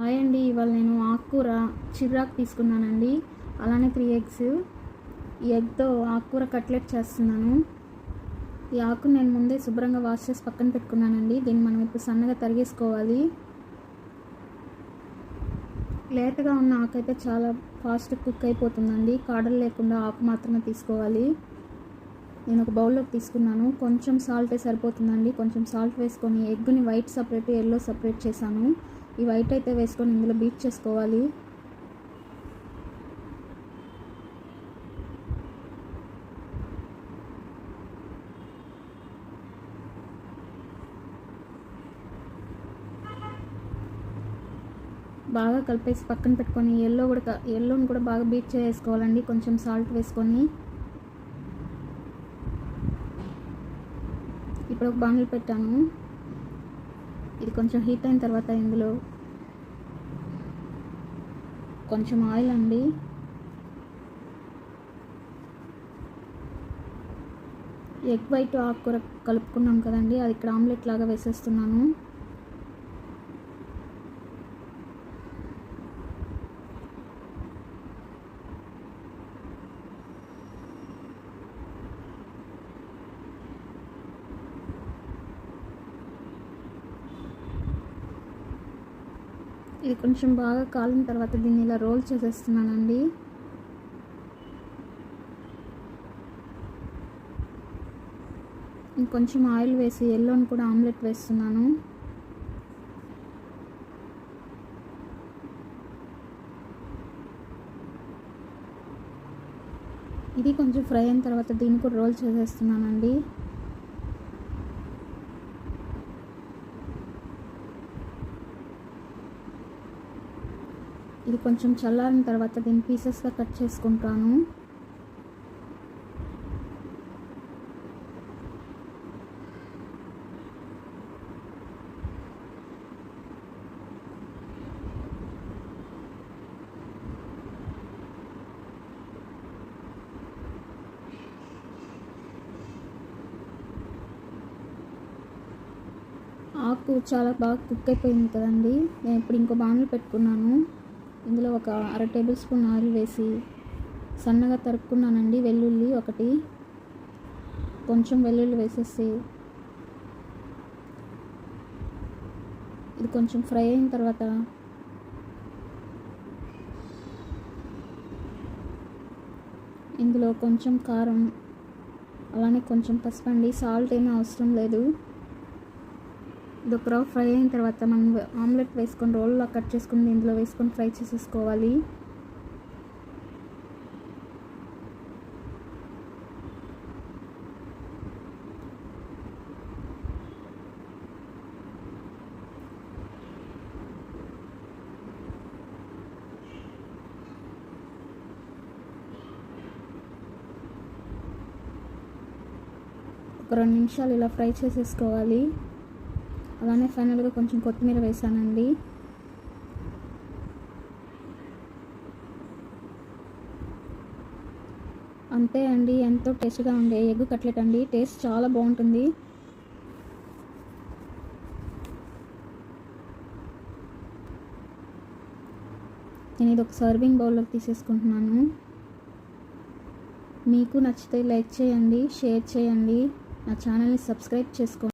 Hi అండి ఇవాళ నేను ఆకుకూర చిర్రాకు తీసుకున్నానండి. అలానే త్రీ ఎగ్స్. ఈ ఎగ్తో ఆకుకూర కట్లెట్ చేస్తున్నాను. ఈ ఆకును నేను ముందే శుభ్రంగా వాష్ చేసి పక్కన పెట్టుకున్నానండి. దీన్ని మనం ఇప్పుడు సన్నగా తరిగేసుకోవాలి. లేతగా ఉన్న ఆకు అయితే చాలా ఫాస్ట్ కుక్ అయిపోతుందండి. కాడలు లేకుండా ఆకు మాత్రమే తీసుకోవాలి. నేను ఒక బౌల్లోకి తీసుకున్నాను. కొంచెం సాల్టే సరిపోతుందండి. కొంచెం సాల్ట్ వేసుకొని ఎగ్ని వైట్ సపరేట్ ఎల్లో సపరేట్ చేశాను. ఈ వైట్ అయితే వేసుకొని ఇందులో బీట్ చేసుకోవాలి. బాగా కలిపేసి పక్కన పెట్టుకొని ఎల్లో కూడా ఎల్లోని కూడా బాగా బీట్ చేసుకోవాలండి. కొంచెం సాల్ట్ వేసుకొని. ఇప్పుడు ఒక బాణలు పెట్టాను. ఇది కొంచెం హీట్ అయిన తర్వాత ఇందులో కొంచెం ఆయిల్ అండి. ఎగ్ వైట్ ఆకుకూర కలుపుకున్నాం కదండి అది ఇక్కడ ఆమ్లెట్ లాగా వేసేస్తున్నాను. ఇది కొంచెం బాగా కాలిన తర్వాత దీన్ని ఇలా రోల్ చేసేస్తున్నానండి. ఇంకొంచెం ఆయిల్ వేసి ఎల్లోని కూడా ఆమ్లెట్ వేస్తున్నాను. ఇది కొంచెం ఫ్రై అయిన తర్వాత దీన్ని కూడా రోల్ చేసేస్తున్నానండి. ఇది కొంచెం చల్లారిన తర్వాత దీన్ని పీసెస్గా కట్ చేసుకుంటాను. ఆకు చాలా బాగా కుక్ అయిపోయింది కదండి. నేను ఇప్పుడు ఇంకో బాణలు పెట్టుకున్నాను. ఇందులో ఒక అర టేబుల్ స్పూన్ ఆయిల్ వేసి సన్నగా తరుక్కున్నానండి వెల్లుల్లి ఒకటి. కొంచెం వెల్లుల్లి వేసేసి ఇది కొంచెం ఫ్రై అయిన తర్వాత ఇందులో కొంచెం కారం అలానే కొంచెం పసుపు అండి. సాల్ట్ ఏమీ అవసరం లేదు. ఇది ఒక రవ్వ ఫ్రై అయిన తర్వాత మనం ఆమ్లెట్ వేసుకొని రోల్లో కట్ చేసుకుని ఇందులో వేసుకొని ఫ్రై చేసేసుకోవాలి. ఒక రెండు నిమిషాలు ఇలా ఫ్రై చేసేసుకోవాలి. అలానే ఫైనల్గా కొంచెం కొత్తిమీర వేసానండి. అంతే అండి ఎంతో టేస్ట్గా ఉండే ఎగ్ కట్లెట్ అండి. టేస్ట్ చాలా బాగుంటుంది. నేను ఇది ఒక సర్వింగ్ బౌల్లోకి తీసేసుకుంటున్నాను. మీకు నచ్చితే లైక్ చేయండి షేర్ చేయండి. నా ఛానల్ని సబ్స్క్రైబ్ చేసుకోండి.